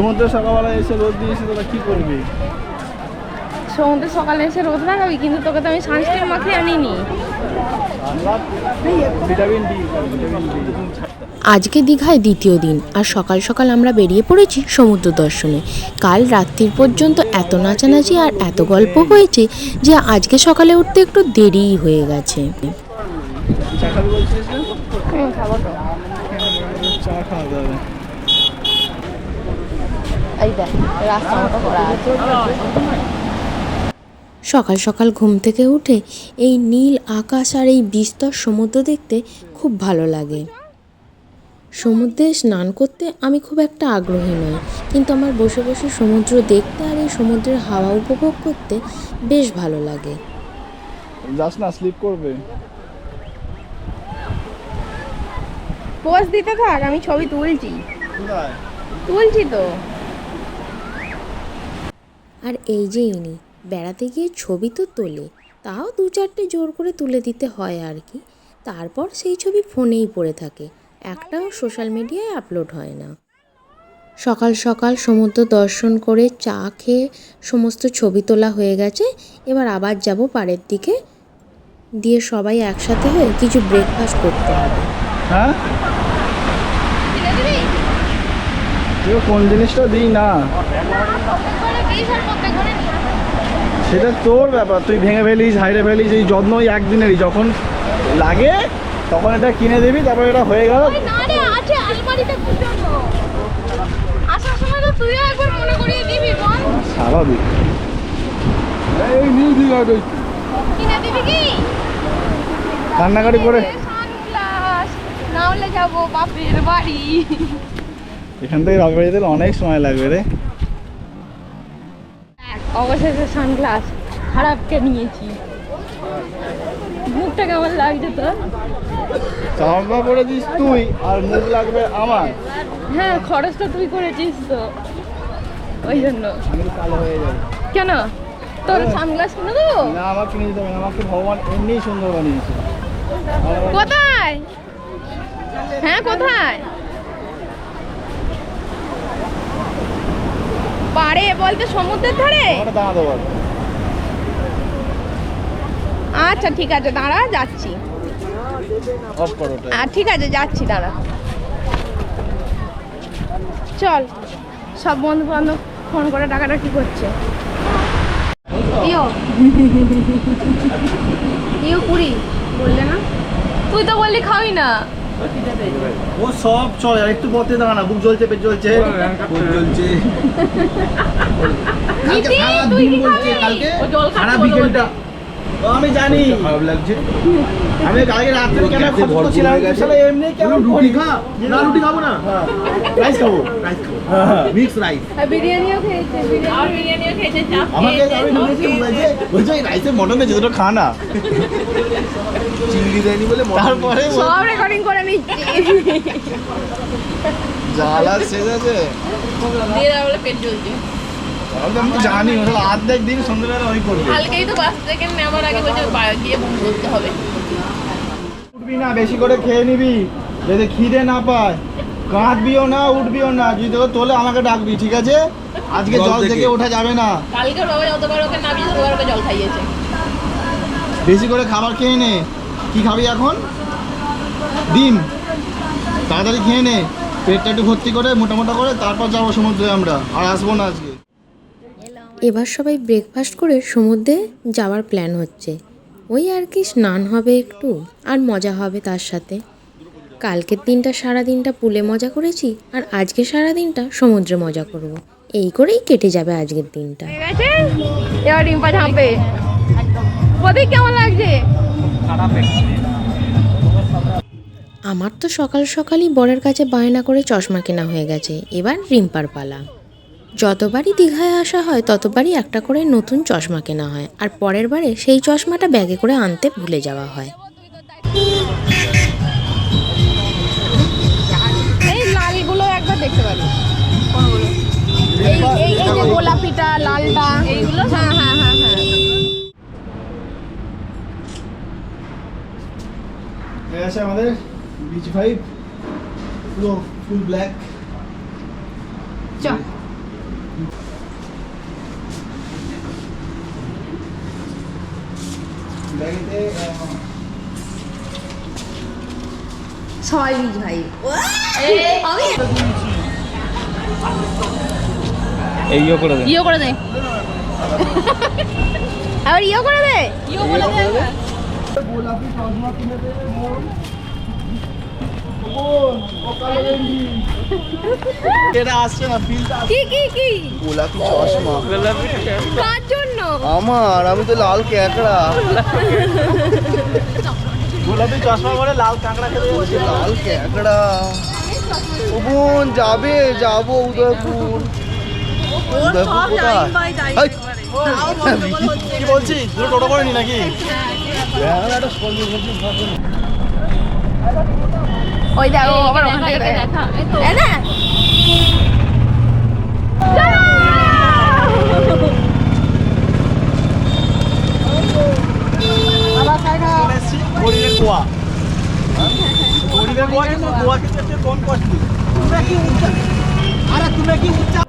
সমুদ্রে সকালবেলা এসে রোদ দিয়েছি তোরা কি করবি? সমুদ্রে সকালে এসে রোদ লাগাবি কিন্তু তোকে তো আমি সানস্ক্রিন মাখিয়ে আনিনি। Vitamin D vitamin D. আজকে দীঘায় দ্বিতীয় দিন আর সকাল সকাল আমরা বেরিয়ে পড়েছি সমুদ্র দর্শনে। কাল রাত্রির পর্যন্ত এত নাচানাচি আর এত গল্প হয়েছে যে আজকে সকালে উঠতে একটু দেরিই হয়ে গেছে। চা খাবি বলছিস না? হুম খাব তো। চা খাওয়া যাবে। এই দেখ রাস্তা মতো করা আছে। সকাল সকাল ঘুম থেকে উঠে এই নীল আকাশ আর এই বিস্তর সমুদ্র দেখতে খুব ভালো লাগে। সমুদ্রে স্নান করতে আমি খুব একটা আগ্রহী নই কিন্তু আমার বসে বসে সমুদ্র দেখতে আর এই সমুদ্রের হাওয়া উপভোগ করতে বেশ ভালো লাগে। যাস না স্লিপ করবে। পোজ দিতে থাক আমি ছবি তুলছি। তুলছি তো। আর এই যে ইনি, বেড়াতে গিয়ে ছবি তো তোলে, তাও দু চারটে জোর করে তুলে দিতে হয় আর কি। তারপর সেই ছবি ফোনেই পড়ে থাকে, একটাও সোশ্যাল মিডিয়ায় আপলোড হয় না। সকাল সকাল সমুদ্র দর্শন করে চা খেয়ে সমস্ত ছবি তোলা হয়ে গেছে, এবার আবার যাব পাড়ের দিকে, দিয়ে সবাই একসাথে হয়ে কিছু ব্রেকফাস্ট করতে হবে। হ্যাঁ কিনে দিবি তুই কোন জিনিসটা দিই না। সেটা তোর ব্যাপার তুই ভেঙে ফেলিস হাইড়ে ফেলিস এই যত্ন ওই একদিনেরই। যখন লাগে তখন এটা কিনে দিবি তারপর এটা হয়ে গেল। ওই না আছে আলমারিতে গুছানো আসার সময় তো তুইও একবার মনে করিয়ে দিবি বল। স্বাভাবিক। কান্নাকাটি করে। না হলে যাব বাপের বাড়ি। এখান থেকে বাপের বাড়ি যেতে অনেক সময় লাগবে রে। অবশেষে সানগ্লাস খারাপকে নিয়েছি। মুখটা কেমন লাগছে তোর? জামা পরে দিস তুই আর মুখ লাগবে আমার। হ্যাঁ খরচটা তুই করেছিস তো। ওই জন্য। আমি কালো হয়ে যাব। কেন? তোর সানগ্লাস কিনে দেবো? না আমার কিনে দিতে হবে না। আমাকে ভগবান এমনিই সুন্দর বানিয়েছে। কোথায়? হ্যাঁ কোথায়? পারে বলতে সমুদ্রের ধারে? আচ্ছা ঠিক আছে দাঁড়া যাচ্ছি। ঠিক আছে যাচ্ছি দাঁড়া। চল সব বন্ধু বান্ধব ফোন করে টাকাটা কি করছে? ইয়ো। ইয়ো কুড়ি বললে না? তুই তো বললি খাবি না। ও সব চলে আর একটু পথে দাঁড়া না বুক জ্বলছে পেট জ্বলছে। বুক জ্বলছে। খারাপ সারা বিকেলটা আমি জানি। খারাপ লাগছে। আমি কালকে রাত্রে কেন খবর ছিলাম শালা এমনি কেমন রুটি খা। না রুটি খাব না। রাইস খাব। রাইস খাব। মিক্স রাইস বিরিয়ানিও খেয়েছে বিরিয়ানি বিরিয়ানিও খেয়েছে আমাকে আমি ঢুকেছি বলছে বলছে এই রাইসের মটন আছে খা না। চিংড়ি দেয়নি বলে তারপরে সব রেকর্ডিং করে নিচ্ছি। জ্বালা শেষ আছে। দিয়ে দেওয়া বলে পেট জ্বলছে। আমি জানি ওটা অর্ধেক দিন সন্ধ্যেবেলা ওই করবে। কালকেই তো বাস থেকে নেওয়ার আগে বলছে গিয়ে বমি করতে হবে। উঠবি না বেশি করে খেয়ে নিবি। যাতে খিদে না পায় কাঁদবিও না উঠবিও না। যদি তোকে তোলে আমাকে ডাকবি ঠিক আছে? আজকে জল থেকে ওঠা যাবে না। কালকে বাবা যতবার ওকে নামিয়ে ততবার ওকে জল খাইয়েছে। বেশি করে খাবার খেয়ে নে। কি খাবি এখন? ডিম। তাড়াতাড়ি খেয়ে নে। পেটটা একটু ভর্তি করে মোটা মোটা করে তারপর যাব সমুদ্রে আমরা। আর আসব না আজকে। এবার সবাই ব্রেকফাস্ট করে সমুদ্রে যাওয়ার প্ল্যান হচ্ছে। ওই আর কি স্নান হবে একটু আর মজা হবে তার সাথে। কালকের দিনটা সারা দিনটা পুলে মজা করেছি আর আজকে সারা দিনটা সমুদ্রে মজা করব। এই করেই কেটে যাবে আজকের দিনটা। এবার ডিম্পা ঝাঁপে। প্রদীপ কেমন লাগছে? আমার তো সকাল সকালই বরের কাছে বায়না করে চশমা কেনা হয়ে গেছে। এবার রিম্পার পালা। যতবারই দীঘায় আসা হয় ততবারই একটা করে নতুন চশমা কেনা হয়। আর পরের বারে সেই চশমাটা ব্যাগে করে আনতে ভুলে যাওয়া হয়। এই লালগুলো একবার দেখতে পারি। এই এই এই যে গোলাপিটা লালটা। এইগুলো? হ্যাঁ হ্যাঁ হ্যাঁ হ্যাঁ। আছে আমাদের বিচ ভাইব পুরো ফুল ব্ল্যাক চ ছয় বীজ ভাই। আমি করে দে। ইয়ে করে দে। আবার ইয়ে করে দে। ইয়ে করে দে। গোলাপি চশমা কিনে দে গেঞ্জি এটা আসছে না ফিলটা কি কি কি? গোলাপি চশমা। কার জন্য? আমার আমি তো লাল ক্যাকড়া। গোলাপি চশমা পরে লাল কাঁকড়া খেতে লাল ক্যাকড়া। ও বোন যাবে যাব উদয়পুর। উদয়পুর কোথায়? কি বলছিস দুটো টোটো করে নি নাকি ওই দেখো আবার ওখান থেকে দেখা এই না গোয়া গোয়া কিন্তু গোয়া কিন্তু একটু কম তোমরা কি উচ্চা আরে তোমরা কি উচ্চা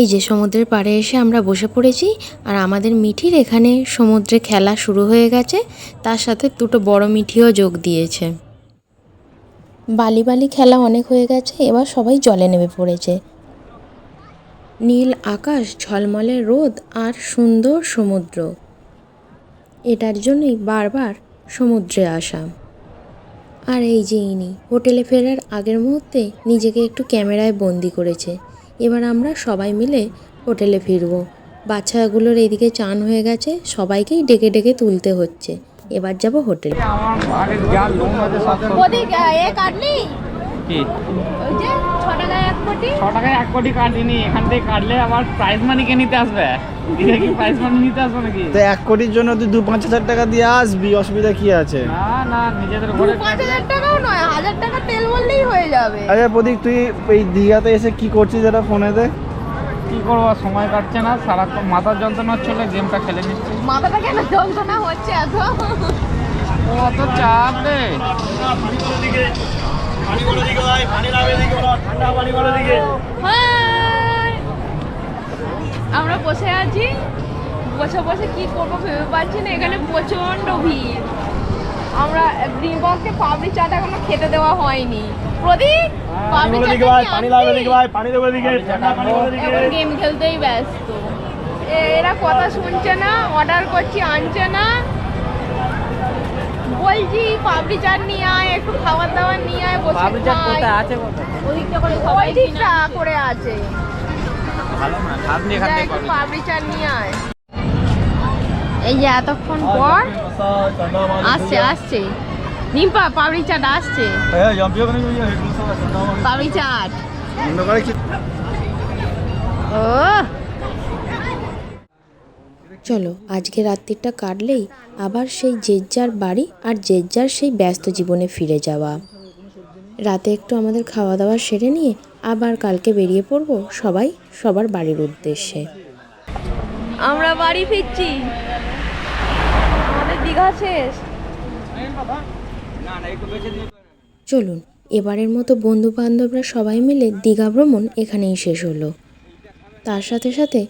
এই যে সমুদ্রের পাড়ে এসে আমরা বসে পড়েছি আর আমাদের মিঠির এখানে সমুদ্রে খেলা শুরু হয়ে গেছে তার সাথে দুটো বড় মিঠিও যোগ দিয়েছে। বালি বালি খেলা অনেক হয়ে গেছে, এবার সবাই জলে নেমে পড়েছে। নীল আকাশ, ঝলমলে রোদ আর সুন্দর সমুদ্র। এটার জন্যই বারবার সমুদ্রে আসা। আর এই যে ইনি, হোটেলে ফেরার আগের মুহূর্তে নিজেকে একটু ক্যামেরায় বন্দি করেছে। এবার আমরা সবাই মিলে হোটেলে ফিরবো। বাচ্চাগুলোর এইদিকে চান হয়ে গেছে, সবাইকেই ডেকে ডেকে তুলতে হচ্ছে। এবার যাব হোটেলে। ওদিক এ কাটলি কি? ওই যে ছ টাকায় এক কোটি। ছ টাকায় এক কোটি কাটিনি এখান থেকে কাটলে আবার প্রাইজ মানি কে নিতে আসবে? দিদি কি প্রাইজ মানি নিতে আসবে নাকি? তো এক কোটির জন্য তুই দু পাঁচ হাজার টাকা দিয়ে আসবি অসুবিধা কি আছে? না না নিজেদের দু ঘরে পাঁচ হাজার টাকাও নয় হাজার টাকা তেল বললেই হয়ে যাবে। আচ্ছা প্রদীপ তুই এই দীঘাতে এসে কি করছিস এটা ফোনেতে কি করব? সময় কাটছে না সারাক্ষণ মাথার যন্ত্রণা হচ্ছিল গেমটা খেলে নিচ্ছি। মাথাটা কেন যন্ত্রণা হচ্ছে এত? ও অত চাপ রে। আমরা বসে আছি। বসে বসে কি করব ভেবে পাচ্ছি না এখানে প্রচণ্ড ভিড়। আমরা ড্রিমবক্সকে পাবলি চাট এখনও খেতে দেওয়া হয়নি। প্রদীপ পাবলি এখন গেম খেলতেই ব্যস্ত। এ- এরা কথা শুনছে না অর্ডার করছি আনছে না। বলছি পাবলি চাট নিয়ে আয় একটু খাবার দাবার নিয়ে আয় বসে খাই। আছে কোথায় ওদিকটা করে সবাই ঠিকটা করে আছে। ভালো না পাবলি চাট নিয়ে আয়। এই যে এতক্ষণ পর আসছে আসছে। নিম্পা পাবলি চাট আসছে। পাবলি চাট। ও চলো আজকে রাত্রিটা কাটলেই আবার সেই যে যার বাড়ি আর যে যার সেই ব্যস্ত জীবনে ফিরে যাওয়া। রাতে একটু আমাদের খাওয়া দাওয়া সেরে নিয়ে আবার কালকে বেরিয়ে পড়ব সবাই সবার বাড়ির উদ্দেশ্যে। আমরা বাড়ি ফিরছি। আমাদের দীঘা শেষ। চলুন, এবারের মতো বন্ধু বান্ধবরা সবাই মিলে দীঘা ভ্রমণ এখানেই শেষ হলো। তার সাথে সাথে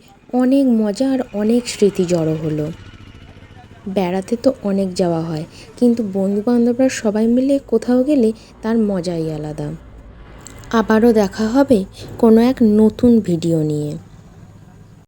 অনেক মজা আর অনেক স্মৃতি জড়ো হলো। বেড়াতে তো অনেক যাওয়া হয়, কিন্তু বন্ধু বান্ধবরা সবাই মিলে কোথাও গেলে তার মজাই আলাদা। আবারও দেখা হবে কোনো এক নতুন ভিডিও নিয়ে।